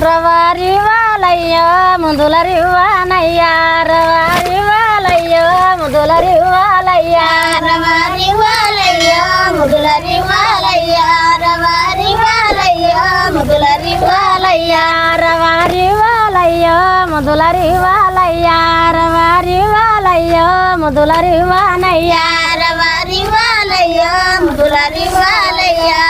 రవారి వాళ్ళయ్యో ముందుల రివ్వానయ్యా రవారి వాళ్ళయ్యో ముదుల రివ్వాలయ్యా రవారి వాళ్ళయ్యో ముదులరి వాళ్ళయ్యా రవారి వాళ్ళయ్యో ముదులరి వాళ్ళయ్యా రవారి వాళ్ళయ్యో ముదుల రివ్వాలయ్యా రవారి వాళ్ళయ్యో ముదుల రివ్వానయ్యా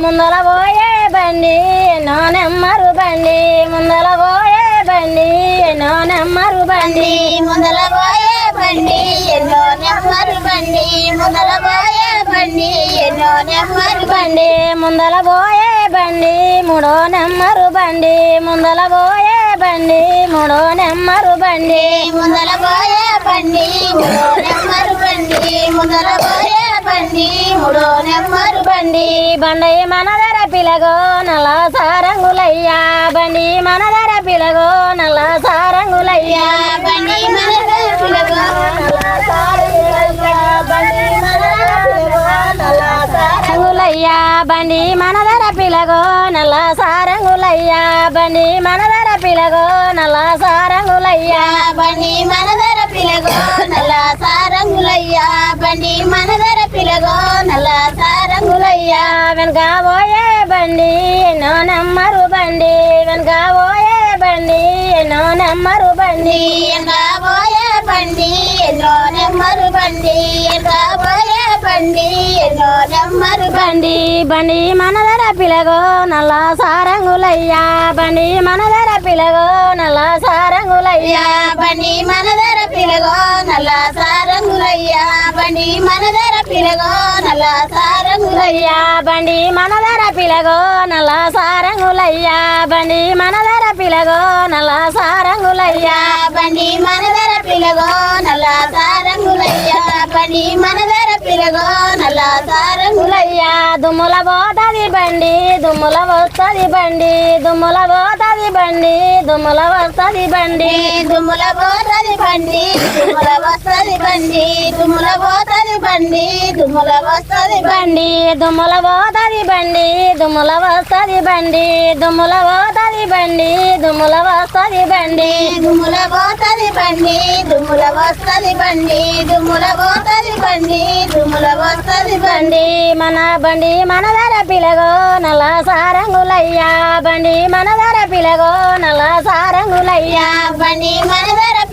ముందల పోయే బండి ఎన్నో నెమ్మరు బండి. ముందల పోయే బండి ఎన్నో నెమ్మరు బండి. ముందల పోయే బండి ఎన్నో నెమ్మరు బండి. ముందల పోయే బండి ఎన్నో నెమ్మరు బండి. ముందల పోయే బండి మూడో నెమ్మరు బండి. ముందల పోయే బండి మూడో నెమ్మరు బండి. ముందల పోయే బండి మూడో నెమ్మరు బండి. ముందల పోయే బండి మూడో నెమ్మరు బండి. బండి మన ధర పిలగో నల్ల సారంగులయ్యా. బండి మన ధర పిలగో నల్ల సారంగులయ్యా. బండి మన పిలగో సారంగులయ్యా. బండి మన ధర పిలగో నల్ల సారంగులయ్యా. బండి మన ధర పిలగో నల్ల సారంగులయ్యా. బండి మన ధర పిలగో నల్ల సారంగులయ్యా. బండి మన ధర పిలగో నల్ల సారంగులయ్యా వెనక పోయే బండి ఎన్నో నెమ్మరు బండి వెనక పోయే బండి ఎన్నో నెమ్మరు బండి. పోయే బండి ఎన్నో నెమ్మరు బండి పోయే బండి ఎన్నో నెమ్మరు బండి. బండి మన ధర పిలగో నల్ల సారంగులయ్యా బండి మన ధర పిలగో నల్ల సారంగులయ్యా. బండి మన ధర పిలగో నల్ల సారంగులయ్యా బండి మన ధర పిలగో నల్ల సారంగులయ్యా. బండి మన ధర పిలగో నల్ల సారంగులయ్యా. బండి మన ధర పిలగో నల్ల సారంగులయ్యా. బండి మన ధర పిలగో నల్ల సారంగులయ్యా. బండి పిలగో నల్ల సారంగులయ్యా. దుమ్ముల పోతది బండి దుమ్ముల వస్తది బండి. దుమ్ముల పోతది బండి దుమ్ముల వస్తది బండి. దుమ్ముల పోతది బండి దుమ్ముల వస్తది బండి దుమ్ముల పోతది బండి దుమ్ముల వస్తది బండి. దుమ్ముల పోతది బండి దుమ్ముల వస్తది బండి. దుమ్ముల పోతది బండి దుమ్ముల వస్తది బండి. దుమ్ముల పోతది బండి దుమ్ముల వస్తది బండి. దుమ్ముల పోతది బండి దుమ్ముల వస్తది బండి మన బండి మన ధర పిలగో నల్ల సారంగులయ్యా. బండి మన ధర పిలగో నల్ల సారంగులయ్యా. బండి మన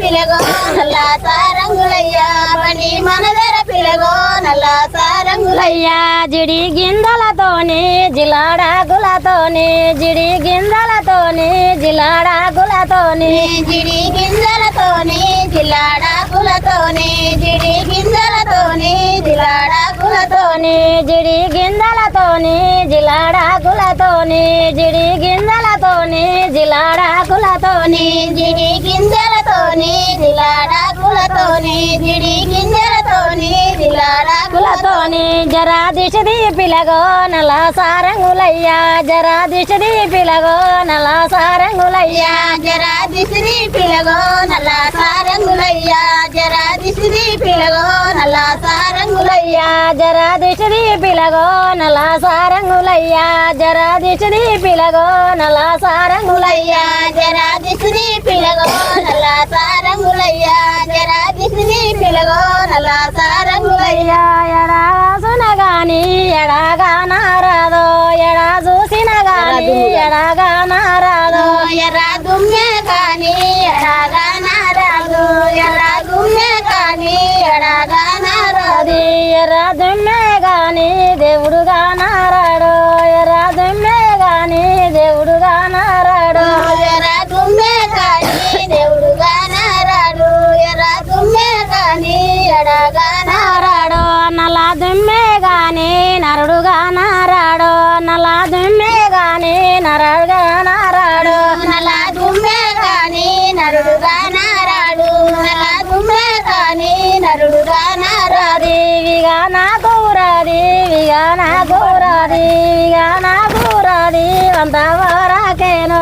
పిలగో నల్ల సారంగులయ్యా బండి మన ధర పిలగో నల్ల సారంగులయ్యా. జిడి గింజలతోని జిలాడాకులతోని జిడి గింజలతోని జిలాడాకులతోని జిడి గింజలతోని జిల్లాడాకులతోని జిడి గింజలతోని జిల్లాడాకులతోని జిడి గింజలతోని జిలాడాకులతోని జిడి గింజలతోని జిలాడాకులతోని జిడి గింజలతోని జిల్లాడాకులతోని జిడి గింజలతోని జిల్లాడాకులతోని జరా దిశది పిలగో నల సారంగులయ్యా జరా దిశది పిలగో నల సారంగులయ్యా జరా దిసిరి పిలగో నల సారంగులయ్యా జరా దిసిరి పిలగో నల సారంగులయ్యా జరా దిశది పిలగో నల సారంగులయ్యా జరా దిశది పిలగో నల సారంగులయ్యా జరా దిసిరి పిలగో నల్ల ఎడా సునగాని ఎడాగా నారాదో ఎడా చూసిన గాని ఎడాగా నారాదో ఎర్రా దుమ్మె నరుడుగా నారాడు దేవిగా నాకు రాది విగా నాకు రాది విగా నాకు రాది అంత వరకేను.